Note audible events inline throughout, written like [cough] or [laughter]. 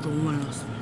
と思います。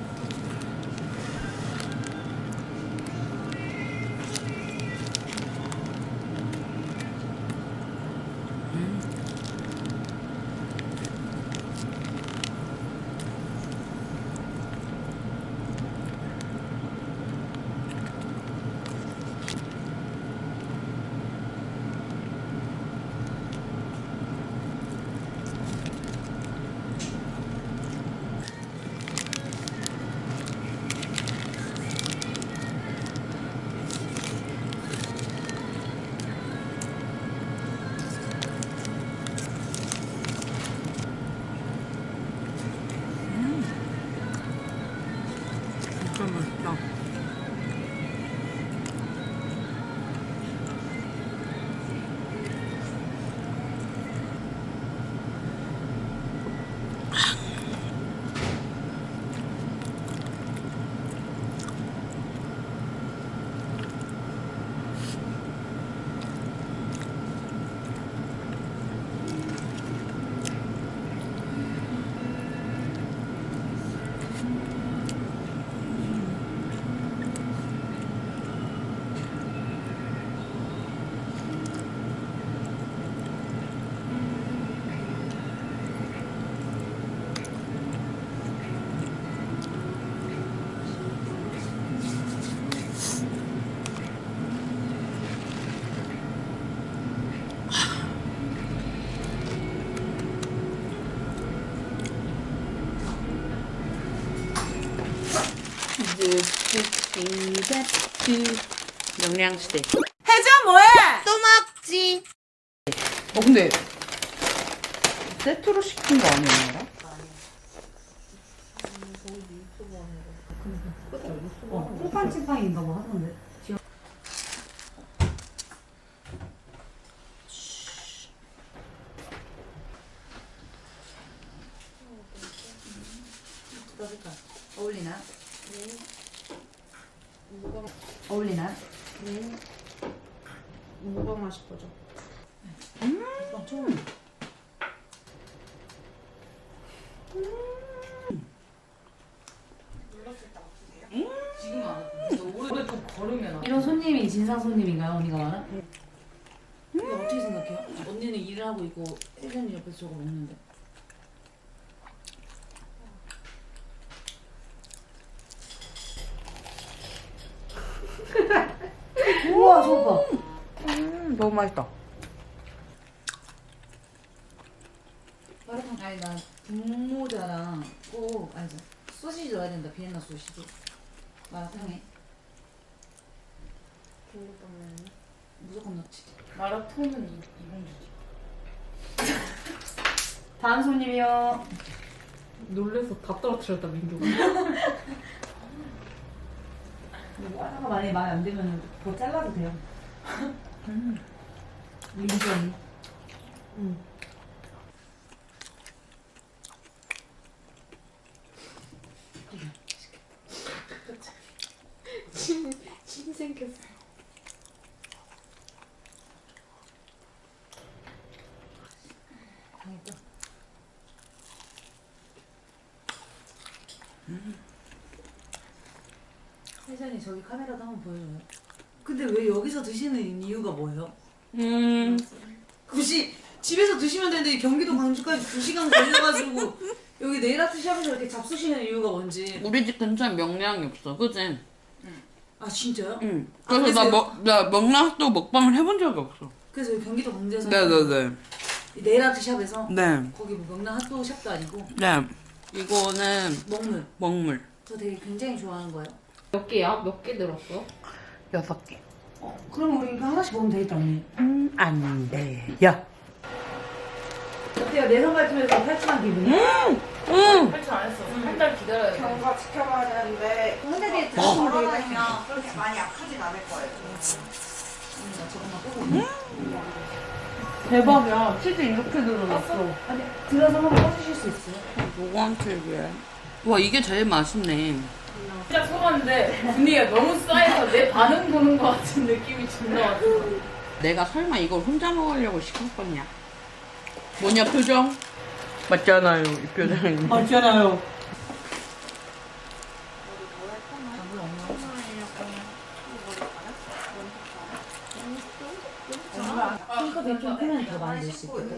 영양시대. 해줘 뭐해? 또 먹지. 어 근데 세트로 시킨 거 아니었나? 꿀빵 찐빵인가 뭐 하던데. 어울리나? 어울리나? 뭐가 맛있 거죠? 지금 알았어. 오래 좀 걸으면 이런 손님이 진상 손님인가요, 언니가 말한? 이거 어떻게 생각해요? 언니는 일을 하고 있고 혜전이 옆에서 저거 먹는데 우와, 저거 봐. 음 너무 맛있다. 마라탕 아니 나 분모자랑 꼭 아니죠 소시지 넣어야 된다 비엔나 소시지 마라탕에 무조건 넣지 마라톤은 이- 이봉주지. [laughs] 다음 손님이요. 놀래서 다 떨어뜨렸다 민규가. [laughs] 과자가 만약에 마음에 안 들면 더 잘라도 돼요. 민지 언니. 침 생겼어. 당했다 혜전이 저기 카메라도 한번 보여줘요 근데 왜 여기서 드시는 이유가 뭐예요? 음 굳이 집에서 드시면 되는데 경기도 광주까지 2시간 걸려가지고 [laughs] 여기 네일 아트 샵에서 이렇게 잡수시는 이유가 뭔지 우리 집 근처에 명량이 없어, 그지? 아 진짜요? 응. 아, 그래서 그래서- 나, 먹, 나 명랑도 먹방을 해본 적이 없어. 그래서 여기 경기도 광주에서 네네네. 이 네일 아트 샵에서 네. 거기 뭐 명랑 핫도그 샵도 아니고 네. 이거는 먹물 먹물. 저 되게 굉장히 좋아하는 거예요 몇 개야? 몇 개 들었어? 여섯 개. 어, 그럼 우리 이거 하나씩 먹으면 되겠다, 언니. 음, 안 돼요. 어때요? 내성 발전에서 탈출한 기분이? 음! 탈출 안 했어. 한 달 기다려야 돼. 경과 지켜봐야 되는데 홍대비에 드시면 되겠다. 걸어다니면 그렇게 많이 아프진 않을 거예요. 끄고 대박이야. 치즈 이렇게 들어놨어. 아니, 들어서 한번 꺼주실 수 있어요? 요거한테 위에. 와, 이게 제일 맛있네. 진짜 속았는데 분위기가 너무 싸해서 내 반응 보는 것 같은 느낌이 존나 왔어. 내가 설마 이걸 혼자 먹으려고 시켰겠냐? 뭐냐, 표정? 맞잖아요, 이 표정이. [laughs] 맞잖아요. 컵이 좀 크면 더 많이 넣을 수 있거든요.